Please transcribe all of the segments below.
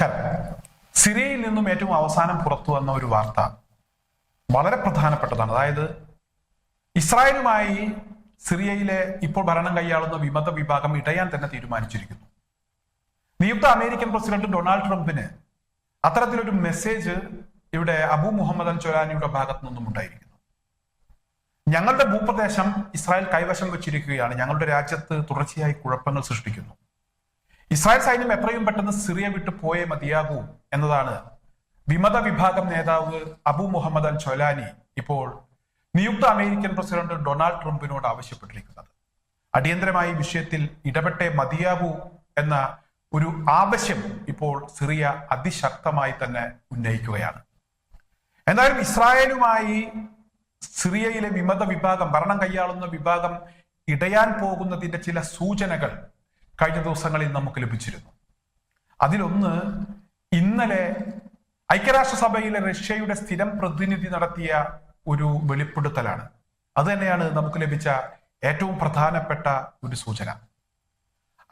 നമസ്കാരം. സിറിയയിൽ നിന്നും ഏറ്റവും അവസാനം പുറത്തു വന്ന ഒരു വാർത്ത വളരെ പ്രധാനപ്പെട്ടതാണ്. അതായത് ഇസ്രായേലുമായി സിറിയയിലെ ഇപ്പോൾ ഭരണം കൈയാളുന്ന വിമത വിഭാഗം ഇടയാൻ തന്നെ തീരുമാനിച്ചിരിക്കുന്നു. നിയുക്ത അമേരിക്കൻ പ്രസിഡന്റ് ഡൊണാൾഡ് ട്രംപിന് അത്തരത്തിലൊരു മെസ്സേജ് ഇവിടെ അബു മുഹമ്മദ് അൽ ചൊലാനിയുടെ ഭാഗത്തു നിന്നും ഉണ്ടായിരിക്കുന്നു. ഞങ്ങളുടെ ഭൂപ്രദേശം ഇസ്രായേൽ കൈവശം വെച്ചിരിക്കുകയാണ്. ഞങ്ങളുടെ രാജ്യത്ത് തുടർച്ചയായി കുഴപ്പങ്ങൾ സൃഷ്ടിക്കുന്നു. ഇസ്രായേൽ സൈന്യം എത്രയും പെട്ടെന്ന് സിറിയ വിട്ടു പോയേ മതിയാകൂ എന്നതാണ് വിമത വിഭാഗം നേതാവ് അബു മുഹമ്മദ് അൽ ചൊലാനി ഇപ്പോൾ നിയുക്ത അമേരിക്കൻ പ്രസിഡന്റ് ഡൊണാൾഡ് ട്രംപിനോട് ആവശ്യപ്പെട്ടിരിക്കുന്നത്. അടിയന്തരമായി വിഷയത്തിൽ ഇടപെട്ടേ മതിയാകൂ എന്ന ഒരു ആവശ്യം ഇപ്പോൾ സിറിയ അതിശക്തമായി തന്നെ ഉന്നയിക്കുകയാണ്. എന്തായാലും ഇസ്രായേലുമായി സിറിയയിലെ വിമത വിഭാഗം ഭരണം കൈയാളുന്ന വിഭാഗം ഇടയാൻ പോകുന്നതിന്റെ ചില സൂചനകൾ കഴിഞ്ഞ ദിവസങ്ങളിൽ നമുക്ക് ലഭിച്ചിരുന്നു. അതിലൊന്ന് ഇന്നലെ ഐക്യരാഷ്ട്രസഭയിലെ റഷ്യയുടെ സ്ഥിരം പ്രതിനിധി നടത്തിയ ഒരു വെളിപ്പെടുത്തലാണ്. അത് തന്നെയാണ് നമുക്ക് ലഭിച്ച ഏറ്റവും പ്രധാനപ്പെട്ട ഒരു സൂചന.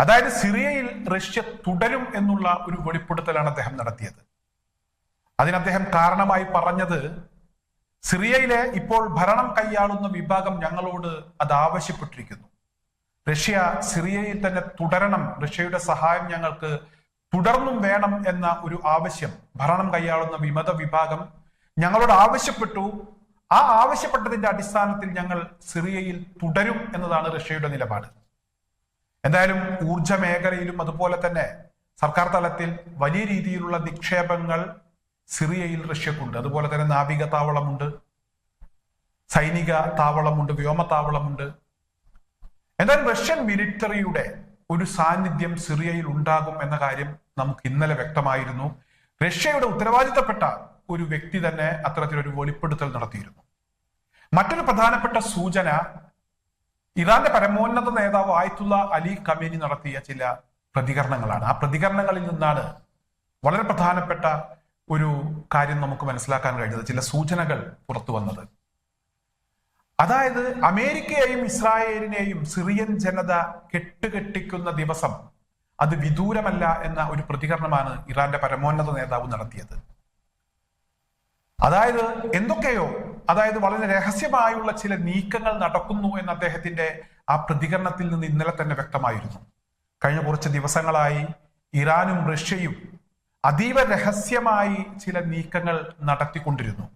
അതായത് സിറിയയിൽ റഷ്യ തുടരും എന്നുള്ള ഒരു വെളിപ്പെടുത്തലാണ് അദ്ദേഹം നടത്തിയത്. അതിന് അദ്ദേഹം കാരണമായി പറഞ്ഞത് സിറിയയിലെ ഇപ്പോൾ ഭരണം കൈയാളുന്ന വിഭാഗം ഞങ്ങളോട് അത് ആവശ്യപ്പെട്ടിരിക്കുന്നു. റഷ്യ സിറിയയിൽ തന്നെ തുടരണം. റഷ്യയുടെ സഹായം ഞങ്ങൾക്ക് തുടർന്നും വേണം എന്ന ഒരു ആവശ്യം. ഭരണം കൈയാളുന്ന വിമത വിഭാഗം ഞങ്ങളോട് ആവശ്യപ്പെട്ടു. ആ ആവശ്യപ്പെട്ടതിന്റെ അടിസ്ഥാനത്തിൽ ഞങ്ങൾ സിറിയയിൽ തുടരും എന്നതാണ് റഷ്യയുടെ നിലപാട്. എന്തായാലും ഊർജ മേഖലയിലും അതുപോലെ തന്നെ സർക്കാർ തലത്തിൽ വലിയ രീതിയിലുള്ള നിക്ഷേപങ്ങൾ സിറിയയിൽ റഷ്യക്കുണ്ട്. അതുപോലെ തന്നെ നാവിക താവളമുണ്ട് സൈനിക താവളമുണ്ട് വ്യോമ താവളമുണ്ട് എന്നാൽ റഷ്യൻ മിലിറ്ററിയുടെ ഒരു സാന്നിധ്യം സിറിയയിൽ ഉണ്ടാകും എന്ന കാര്യം നമുക്ക് ഇന്നലെ വ്യക്തമായിരുന്നു. റഷ്യയുടെ ഉത്തരവാദിത്തപ്പെട്ട ഒരു വ്യക്തി തന്നെ അത്തരത്തിലൊരു വെളിപ്പെടുത്തൽ നടത്തിയിരുന്നു. മറ്റൊരു പ്രധാനപ്പെട്ട സൂചന ഇറാന്റെ പരമോന്നത നേതാവ് ആയത്തുള്ള അലി കമേനി നടത്തിയ ചില പ്രതികരണങ്ങളാണ്. ആ പ്രതികരണങ്ങളിൽ നിന്നാണ് വളരെ പ്രധാനപ്പെട്ട ഒരു കാര്യം നമുക്ക് മനസ്സിലാക്കാൻ കഴിഞ്ഞത്. ചില സൂചനകൾ പുറത്തു വന്നത്. അതായത് അമേരിക്കയെയും ഇസ്രായേലിനെയും സിറിയൻ ജനത കെട്ടുകെട്ടിക്കുന്ന ദിവസം അത് വിദൂരമല്ല എന്ന ഒരു പ്രതികരണമാണ് ഇറാന്റെ പരമോന്നത നേതാവ് നടത്തിയത്. അതായത് എന്തൊക്കെയോ അതായത് വളരെ രഹസ്യമായുള്ള ചില നീക്കങ്ങൾ നടക്കുന്നു എന്ന അദ്ദേഹത്തിന്റെ ആ പ്രതികരണത്തിൽ നിന്ന് ഇന്നലെ തന്നെ വ്യക്തമായിരുന്നു. കഴിഞ്ഞ കുറച്ച് ദിവസങ്ങളായി ഇറാനും റഷ്യയും അതീവ രഹസ്യമായി ചില നീക്കങ്ങൾ നടത്തിക്കൊണ്ടിരുന്നു.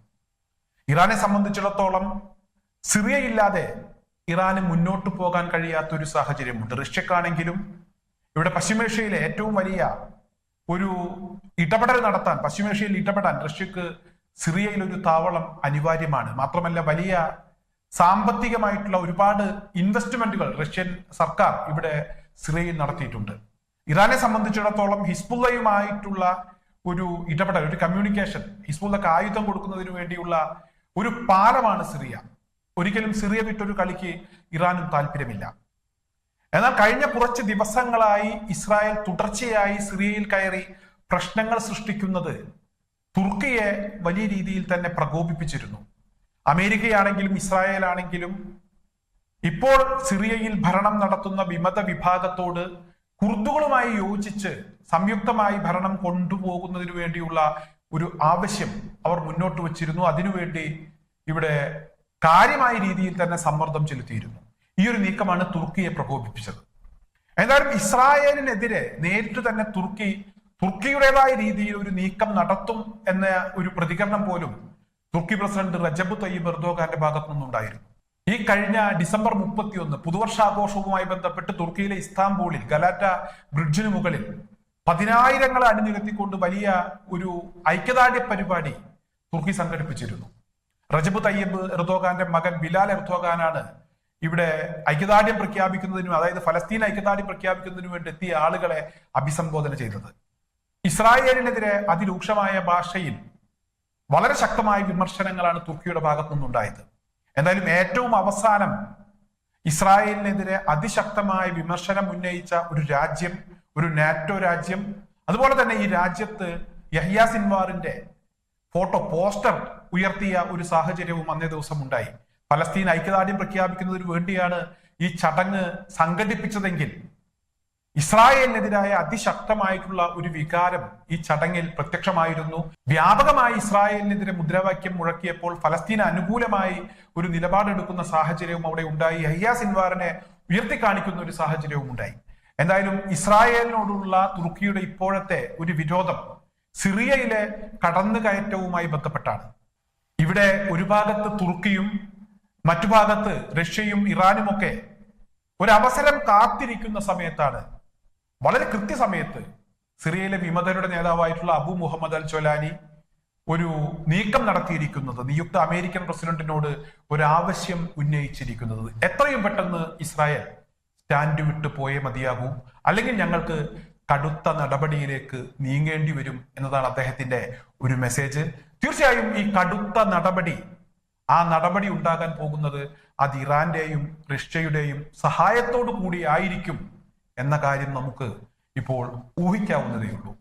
ഇറാനെ സംബന്ധിച്ചിടത്തോളം സിറിയയില്ലാതെ ഇറാന് മുന്നോട്ട് പോകാൻ കഴിയാത്ത ഒരു സാഹചര്യമുണ്ട്. റഷ്യക്കാണെങ്കിലും ഇവിടെ പശ്ചിമേഷ്യയിലെ ഏറ്റവും വലിയ ഒരു ഇടപെടൽ നടത്താൻ പശ്ചിമേഷ്യയിൽ ഇടപെടാൻ റഷ്യക്ക് സിറിയയിൽ ഒരു താവളം അനിവാര്യമാണ്. മാത്രമല്ല വലിയ സാമ്പത്തികമായിട്ടുള്ള ഒരുപാട് ഇൻവെസ്റ്റ്മെന്റുകൾ റഷ്യൻ സർക്കാർ ഇവിടെ സിറിയയിൽ നടത്തിയിട്ടുണ്ട്. ഇറാനെ സംബന്ധിച്ചിടത്തോളം ഹിസ്ബുള്ളയുമായിട്ടുള്ള ഒരു ഇടപെടൽ ഒരു കമ്മ്യൂണിക്കേഷൻ ഹിസ്ബുള്ളക്ക് ആയുധം കൊടുക്കുന്നതിന് വേണ്ടിയുള്ള ഒരു പാലമാണ് സിറിയ. ഒരിക്കലും സിറിയ വിട്ടൊരു കളിക്ക് ഇറാനും താല്പര്യമില്ല. എന്നാൽ കഴിഞ്ഞ കുറച്ച് ദിവസങ്ങളായി ഇസ്രായേൽ തുടർച്ചയായി സിറിയയിൽ കയറി പ്രശ്നങ്ങൾ സൃഷ്ടിക്കുന്നത് തുർക്കിയെ വലിയ രീതിയിൽ തന്നെ പ്രകോപിപ്പിച്ചിരുന്നു. അമേരിക്കയാണെങ്കിലും ഇസ്രായേൽ ആണെങ്കിലും ഇപ്പോൾ സിറിയയിൽ ഭരണം നടത്തുന്ന വിമത വിഭാഗത്തോട് കുർദുകളുമായി യോജിച്ച് സംയുക്തമായി ഭരണം കൊണ്ടുപോകുന്നതിനു വേണ്ടിയുള്ള ഒരു ആവശ്യം അവർ മുന്നോട്ട് വച്ചിരുന്നു. അതിനുവേണ്ടി ഇവിടെ കാര്യമായ രീതിയിൽ തന്നെ സമ്മർദ്ദം ചെലുത്തിയിരുന്നു. ഈ ഒരു നീക്കമാണ് തുർക്കിയെ പ്രകോപിപ്പിച്ചത്. എന്തായാലും ഇസ്രായേലിനെതിരെ നേരിട്ട് തന്നെ തുർക്കി തുർക്കിയുടേതായ രീതിയിൽ ഒരു നീക്കം നടത്തും എന്ന ഒരു പ്രതികരണം പോലും തുർക്കി പ്രസിഡന്റ് റജബ് തയ്യബ് എർദോഗാന്റെ ഭാഗത്തു നിന്നുണ്ടായിരുന്നു. ഈ കഴിഞ്ഞ ഡിസംബർ മുപ്പത്തിയൊന്ന് പുതുവർഷാഘോഷവുമായി ബന്ധപ്പെട്ട് തുർക്കിയിലെ ഇസ്താംബൂളിൽ ഗലാറ്റ ബ്രിഡ്ജിന് മുകളിൽ പതിനായിരങ്ങളെ അണിനിരത്തിക്കൊണ്ട് വലിയ ഒരു ഐക്യദാർഢ്യ പരിപാടി തുർക്കി സംഘടിപ്പിച്ചിരുന്നു. റജബ് തയ്യബ് എർദോഗാന്റെ മകൻ ബിലാൽ എർദോഗാനാണ് ഇവിടെ ഐക്യദാർഢ്യം പ്രഖ്യാപിക്കുന്നതിനും അതായത് ഫലസ്തീൻ ഐക്യദാർഢ്യം പ്രഖ്യാപിക്കുന്നതിനു വേണ്ടി എത്തിയ ആളുകളെ അഭിസംബോധന ചെയ്തത്. ഇസ്രായേലിനെതിരെ അതിരൂക്ഷമായ ഭാഷയിൽ വളരെ ശക്തമായ വിമർശനങ്ങളാണ് തുർക്കിയുടെ ഭാഗത്തു നിന്നുണ്ടായത് എന്തായാലും ഏറ്റവും അവസാനം ഇസ്രായേലിനെതിരെ അതിശക്തമായ വിമർശനം ഉന്നയിച്ച ഒരു രാജ്യം ഒരു നാറ്റോ രാജ്യം അതുപോലെ തന്നെ ഈ രാജ്യത്ത് യഹ്യ സിൻവാറിന്റെ ഫോട്ടോ പോസ്റ്റർ ഉയർത്തിയ ഒരു സാഹചര്യവും അന്നേ ദിവസം ഉണ്ടായി ഫലസ്തീൻ ഐക്യദാർഢ്യം പ്രഖ്യാപിക്കുന്നതിന് വേണ്ടിയാണ് ഈ ചടങ്ങ് സംഘടിപ്പിച്ചതെങ്കിൽ ഇസ്രായേലിനെതിരായ അതിശക്തമായിട്ടുള്ള ഒരു വികാരം ഈ ചടങ്ങിൽ പ്രത്യക്ഷമായിരുന്നു. വ്യാപകമായി ഇസ്രായേലിനെതിരെ മുദ്രാവാക്യം മുഴക്കിയപ്പോൾ ഫലസ്തീന് അനുകൂലമായി ഒരു നിലപാടെടുക്കുന്ന സാഹചര്യവും അവിടെ ഉണ്ടായി. ഹയ്യ സിൻവാറിനെ ഉയർത്തിക്കാണിക്കുന്ന ഒരു സാഹചര്യവും ഉണ്ടായി. എന്തായാലും ഇസ്രായേലിനോടുള്ള തുർക്കിയുടെ ഇപ്പോഴത്തെ ഒരു വിരോധം സിറിയയിലെ കടന്നുകയറ്റവുമായി ബന്ധപ്പെട്ടാണ്. ഇവിടെ ഒരു ഭാഗത്ത് തുർക്കിയും മറ്റു ഭാഗത്ത് റഷ്യയും ഇറാനും ഒക്കെ ഒരു അവസരം കാത്തിരിക്കുന്ന സമയത്താണ്. വളരെ കൃത്യസമയത്ത് സിറിയയിലെ വിമതരുടെ നേതാവായിട്ടുള്ള അബു മുഹമ്മദ് അൽ ചൊലാനി ഒരു നീക്കം നടത്തിയിരിക്കുന്നത് നിയുക്ത അമേരിക്കൻ പ്രസിഡന്റിനോട് ഒരു ആവശ്യം ഉന്നയിച്ചിരിക്കുന്നത്. എത്രയും പെട്ടെന്ന് ഇസ്രായേൽ സ്റ്റാൻഡ് വിട്ടു പോയേ മതിയാകൂ. അല്ലെങ്കിൽ ഞങ്ങൾക്ക് കടുത്ത നടപടിയിലേക്ക് നീങ്ങേണ്ടി വരും എന്നതാണ് അദ്ദേഹത്തിന്റെ ഒരു മെസ്സേജ് തീർച്ചയായും ഈ കടുത്ത നടപടി ആ നടപടി ഉണ്ടാകാൻ പോകുന്നത് അത് ഇറാന്റെയും റഷ്യയുടെയും സഹായത്തോടു കൂടി ആയിരിക്കും എന്ന കാര്യം നമുക്ക് ഇപ്പോൾ ഊഹിക്കാവുന്നതേ ഉള്ളൂ